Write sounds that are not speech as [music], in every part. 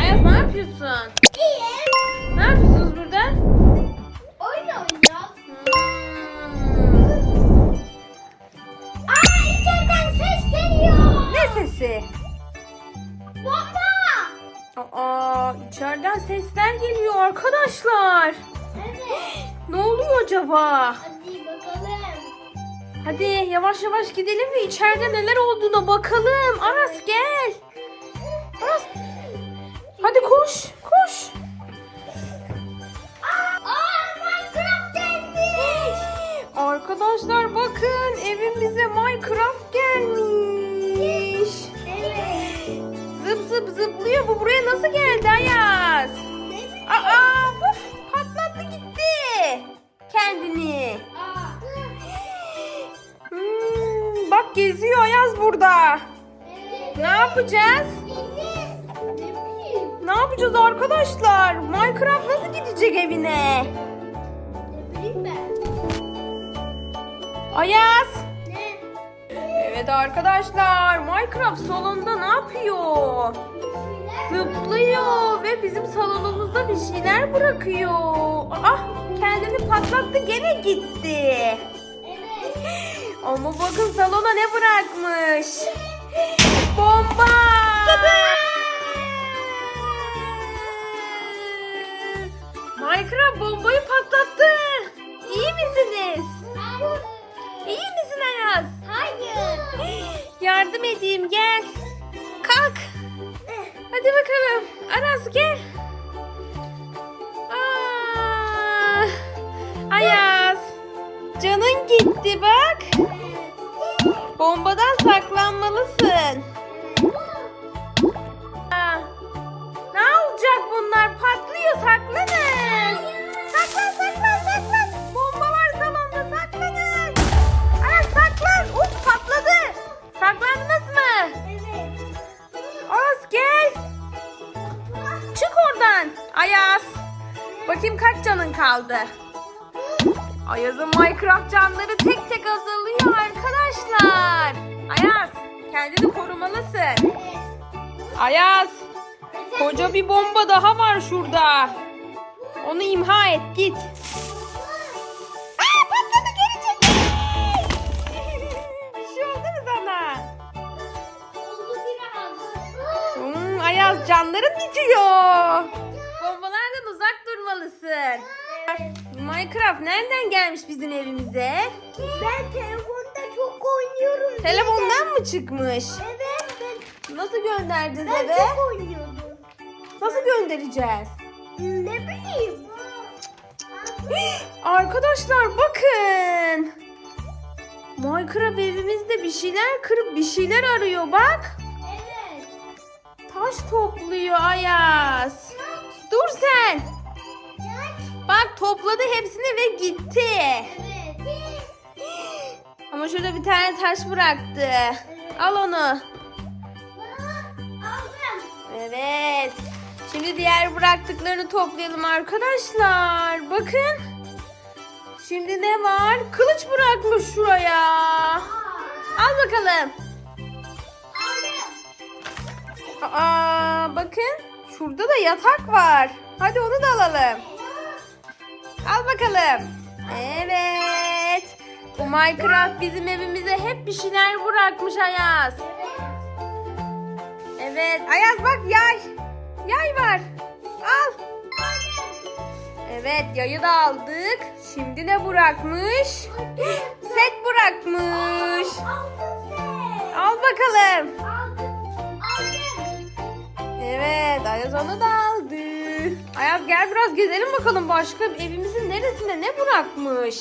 Ayaz ne yapıyorsun? İyi. Ne yapıyorsunuz burada? Oyun oynuyoruz. Hmm. Aa içeriden ses geliyor. Ne sesi? Bomba. Aa, içeriden sesler geliyor arkadaşlar. Evet. [gasps] Ne oluyor acaba? Hadi yavaş yavaş gidelim ve içeride neler olduğuna bakalım. Aras gel. Aras. Hadi koş, koş. Arkadaşlar bakın evimize Minecraft gelmiş. Evet. Zıp zıp zıplıyor. Bu buraya nasıl geldi Ayaz? Aa, puf, patlattı gitti. Kendini. Geziyor Ayaz burada. Evet. Ne yapacağız? Ne yapacağız arkadaşlar? Minecraft nasıl gidecek evine? Ayaz. Ne? Evet arkadaşlar Minecraft salonda ne yapıyor? Zıplıyor ve bizim salonumuzda bir şeyler bırakıyor. Ah kendini patlattı gene gitti. Ama bakın salona ne bırakmış? Bomba! Minecraft bombayı patlattı. İyi misiniz? Hayır. İyi misin Ayaz? Hayır. Yardım edeyim gel. Kalk. Hadi bakalım. Aras gel. Aa, Ayaz. Canın gitti bak. Bombadan saklanmalısın. Aa, ne olacak bunlar? Patlıyor saklanın. Saklan saklan saklan. Bomba var salonda saklanın. Aras saklan. Uf patladı. Saklandınız mı? Evet. Aras gel. Çık oradan. Ayaz. Bakayım kaç canın kaldı. Ayaz'ın Minecraft canları tek tek azalıyor arkadaşlar. Ayaz kendini korumalısın. Ayaz koca bir bomba daha var şurada. Onu imha et git. Aa, patladı geri çekil. bir şey oldu mu sana? Oldu biraz. Hmm, Ayaz canların bitiyor. Bombalardan uzak durmalısın. Minecraft nereden gelmiş bizim evimize? Ben telefonda çok oynuyorum. Telefondan mı çıkmış? Evet ben, Nasıl gönderdiniz ben eve? çok oynuyordum. Nasıl göndereceğiz? Ne bileyim. [gasps] Arkadaşlar bakın. Minecraft evimizde bir şeyler kırıp bir şeyler arıyor bak. Evet. Taş topluyor Ayaz. Dur sen. Bak topladı hepsini ve gitti. Evet. Ama şurada bir tane taş bıraktı. Al onu. Aldım. Evet. Şimdi diğer bıraktıklarını toplayalım arkadaşlar. Bakın. Şimdi ne var? Kılıç bırakmış şuraya. Al bakalım. Aa, bakın. Şurada da yatak var. Hadi onu da alalım. Al bakalım. Evet. Bu Minecraft bizim evimize hep bir şeyler bırakmış Ayaz. Evet. Ayaz bak yay. Yay var. Al. Evet yayı da aldık. Şimdi ne bırakmış? Set bırakmış. Al bakalım. Evet Ayaz onu da. Ayaz gel biraz gezelim bakalım başka evimizin neresinde ne bırakmış?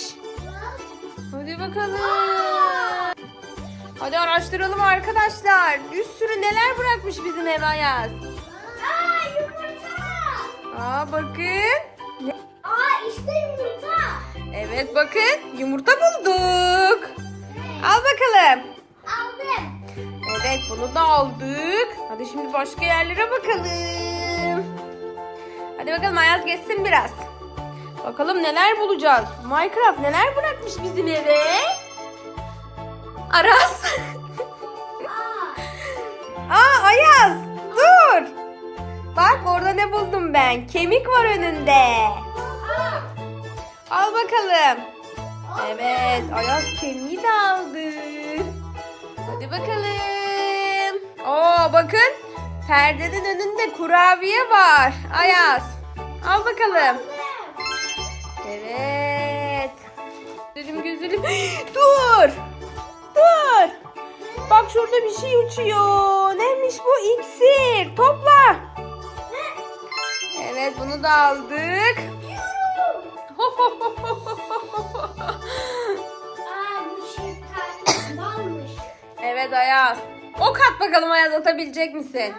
Hadi bakalım. Hadi araştıralım arkadaşlar. Bir sürü neler bırakmış bizim ev Ayaz. Aa yumurta. Aa bakın. Aa işte yumurta. Evet bakın yumurta bulduk. Al bakalım. Aldım. Evet bunu da aldık. Hadi şimdi başka yerlere bakalım. Hadi bakalım Ayaz geçsin biraz. Bakalım neler bulacağız. Minecraft neler bırakmış bizim eve? Aras. Aa. Ayaz dur. Bak orada ne buldum ben. Kemik var önünde. Al bakalım. Evet Ayaz kemiği de aldı. Hadi bakalım. Oo bakın. Perdenin önünde kurabiye var. Ayaz. Al bakalım. Evet. Gözüm gözüm. [gasps] Dur. Dur. Bak şurada bir şey uçuyor. Neymiş bu? İksir. Topla. Evet bunu da aldık. [laughs] Evet Ayaz. Ok at bakalım Ayaz atabilecek misin?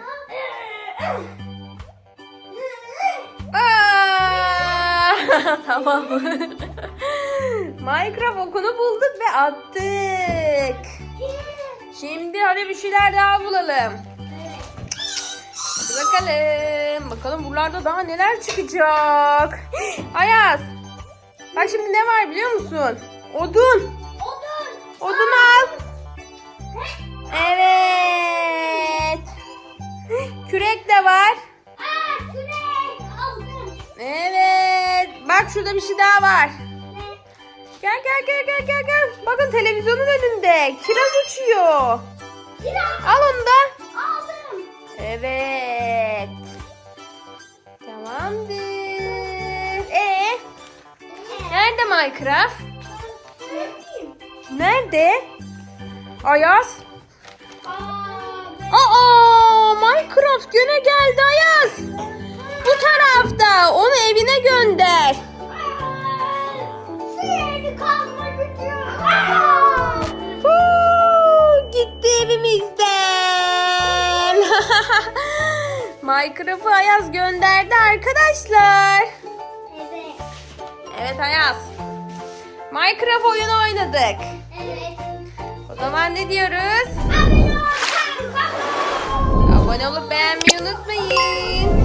Aa, [laughs] tamam. Minecraft okunu bulduk ve attık. Şimdi hadi bir şeyler daha bulalım. Hadi bakalım. Bakalım buralarda daha neler çıkacak. [gasps] Ayaz. Bak şimdi ne var biliyor musun? Odun. Odun. Odun al. Evet. Kürek de var. Aa kürek aldım. Evet. Bak şurada bir şey daha var. Gel gel gel gel gel gel. Bakın televizyonun önünde. Kiraz uçuyor. Biraz Al onu da. aldım. Evet. Tamamdır. Ee, nerede Minecraft? Nerede? Ayaz. Minecraft güne geldi Ayaz. Bu tarafta. Onu evine gönder. Huu, gitti evimizden. [laughs] Minecraft'ı Ayaz gönderdi arkadaşlar. Evet. Evet Ayaz. Minecraft oyunu oynadık. Evet. O zaman ne diyoruz? Ol. Abone olup beğenmeyi unutmayın.